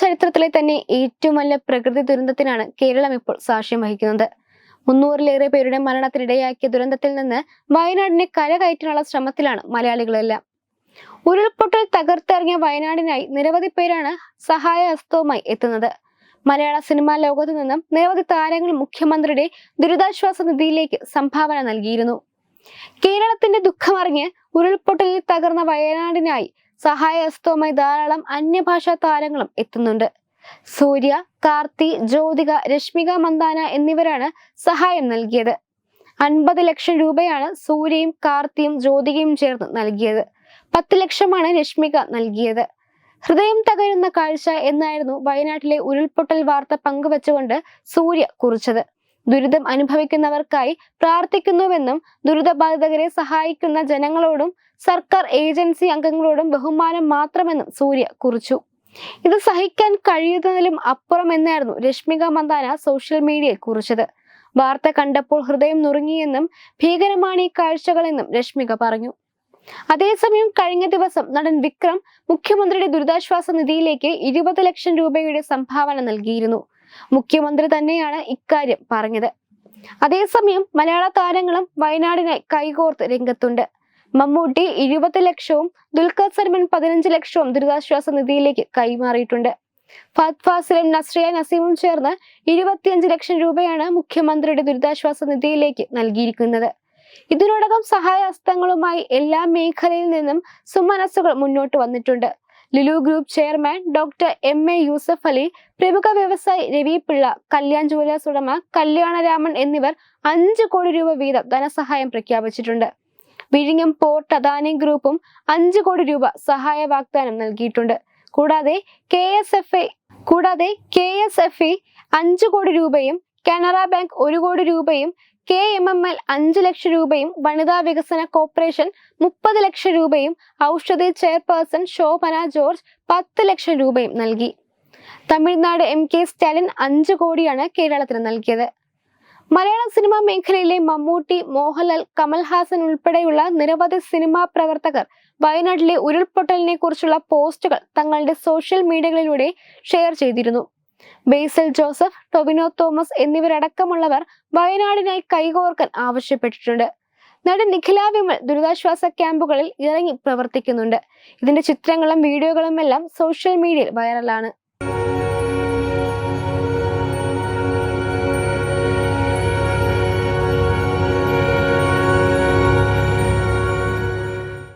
ചരിത്രത്തിലെ തന്നെ ഏറ്റവും വലിയ പ്രകൃതി ദുരന്തത്തിനാണ് കേരളം ഇപ്പോൾ സാക്ഷ്യം വഹിക്കുന്നത്. മുന്നൂറിലേറെ പേരുടെ മരണത്തിനിടയാക്കിയ ദുരന്തത്തിൽ നിന്ന് വയനാടിനെ കരകയറ്റാനുള്ള ശ്രമത്തിലാണ് മലയാളികളെല്ലാം. ഉരുൾപൊട്ടൽ തകർത്തിറങ്ങിയ വയനാടിനായി നിരവധി പേരാണ് സഹായ ഹസ്തവുമായി എത്തുന്നത്. മലയാള സിനിമാ ലോകത്തു നിന്നും നിരവധി താരങ്ങൾ മുഖ്യമന്ത്രിയുടെ ദുരിതാശ്വാസ നിധിയിലേക്ക് സംഭാവന നൽകിയിരുന്നു. കേരളത്തിന്റെ ദുഃഖമറിഞ്ഞ് ഉരുൾപൊട്ടലിൽ തകർന്ന വയനാടിനായി സഹായ ഹസ്തവുമായി ധാരാളം അന്യഭാഷാ താരങ്ങളും എത്തുന്നുണ്ട്. സൂര്യ കാർത്തി ജ്യോതിക രശ്മിക മന്ദാന എന്നിവരാണ് സഹായം നൽകിയത്. അൻപത് ലക്ഷം രൂപയാണ് സൂര്യയും കാർത്തിയും ജ്യോതികയും ചേർന്ന് നൽകിയത്. പത്ത് ലക്ഷമാണ് രശ്മിക നൽകിയത്. ഹൃദയം തകരുന്ന കാഴ്ച എന്നായിരുന്നു വയനാട്ടിലെ ഉരുൾപൊട്ടൽ വാർത്ത പങ്കുവച്ചുകൊണ്ട് സൂര്യ കുറിച്ചത്. ദുരിതം അനുഭവിക്കുന്നവർക്കായി പ്രാർത്ഥിക്കുന്നുവെന്നും ദുരിതബാധിതരെ സഹായിക്കുന്ന ജനങ്ങളോടും സർക്കാർ ഏജൻസി അംഗങ്ങളോടും ബഹുമാനം മാത്രമെന്നും സൂര്യ കുറിച്ചു. ഇത് സഹിക്കാൻ കഴിയുന്നതിലും അപ്പുറം എന്നായിരുന്നു രശ്മിക മന്ദാന സോഷ്യൽ മീഡിയയിൽ കുറിച്ചത്. വാർത്ത കണ്ടപ്പോൾ ഹൃദയം നുറുങ്ങിയെന്നും ഭീകരമാണ് ഈ കാഴ്ചകളെന്നും രശ്മിക പറഞ്ഞു. അതേസമയം കഴിഞ്ഞ ദിവസം നടൻ വിക്രം മുഖ്യമന്ത്രിയുടെ ദുരിതാശ്വാസ നിധിയിലേക്ക് ഇരുപത് ലക്ഷം രൂപയുടെ സംഭാവന നൽകിയിരുന്നു. മുഖ്യമന്ത്രി തന്നെയാണ് ഇക്കാര്യം പറഞ്ഞത്. അതേസമയം മലയാള താരങ്ങളും വയനാടിനെ കൈകോർത്ത് രംഗത്തുണ്ട്. മമ്മൂട്ടി ഇരുപത് ലക്ഷവും ദുൽഖർ സൽമൻ പതിനഞ്ച് ലക്ഷവും ദുരിതാശ്വാസ നിധിയിലേക്ക് കൈമാറിയിട്ടുണ്ട്. ഫഹദ് ഫാസിലും നസ്രിയ നസീമും ചേർന്ന് ഇരുപത്തിയഞ്ച് ലക്ഷം രൂപയാണ് മുഖ്യമന്ത്രിയുടെ ദുരിതാശ്വാസ നിധിയിലേക്ക് നൽകിയിരിക്കുന്നത്. ഇതിനോടകം സഹായഹസ്തങ്ങളുമായി എല്ലാ മേഖലയിൽ നിന്നും സുമനസ്സുകൾ മുന്നോട്ട് വന്നിട്ടുണ്ട്. Lulu group chairman doctor M A Yusuff Ali പ്രമുഖ വ്യവസായി രവി പിള്ള കല്യാൺ ജുവലേഴ്സ് ഉടമ കല്യാണരാമൻ എന്നിവർ അഞ്ച് കോടി രൂപ വീതം ധനസഹായം പ്രഖ്യാപിച്ചിട്ടുണ്ട്. വിഴിഞ്ഞം പോർട്ട് അദാനി ഗ്രൂപ്പും അഞ്ച് കോടി രൂപ സഹായ വാഗ്ദാനം നൽകിയിട്ടുണ്ട്. കൂടാതെ കെ എസ് എഫ് എ കൂടാതെ കെ എസ് എഫ് ഐ അഞ്ച് കോടി രൂപയും കാനറ ബാങ്ക് ഒരു കോടി രൂപയും കെ എം എം എൽ അഞ്ച് ലക്ഷം രൂപയും വനിതാ വികസന കോർപ്പറേഷൻ മുപ്പത് ലക്ഷം രൂപയും ഔഷധി ചെയർപേഴ്സൺ ശോഭന ജോർജ് പത്ത് ലക്ഷം രൂപയും നൽകി. തമിഴ്നാട് എം കെ സ്റ്റാലിൻ അഞ്ച് കോടിയാണ് കേരളത്തിന് നൽകിയത്. മലയാള സിനിമാ മേഖലയിലെ മമ്മൂട്ടി മോഹൻലാൽ കമൽഹാസൻ ഉൾപ്പെടെയുള്ള നിരവധി സിനിമാ പ്രവർത്തകർ വയനാട്ടിലെ ഉരുൾപൊട്ടലിനെ കുറിച്ചുള്ള പോസ്റ്റുകൾ തങ്ങളുടെ സോഷ്യൽ മീഡിയകളിലൂടെ ഷെയർ ചെയ്തിരുന്നു. ബേസൽ ജോസഫ് ടൊവിനോ തോമസ് എന്നിവരടക്കമുള്ളവർ വയനാടിനായി കൈകോർക്കാൻ ആവശ്യപ്പെട്ടിട്ടുണ്ട്. നടൻ നിഖില വിമൽ ദുരിതാശ്വാസ ക്യാമ്പുകളിൽ ഇറങ്ങി പ്രവർത്തിക്കുന്നുണ്ട്. ഇതിന്റെ ചിത്രങ്ങളും വീഡിയോകളും എല്ലാം സോഷ്യൽ മീഡിയയിൽ വൈറലാണ്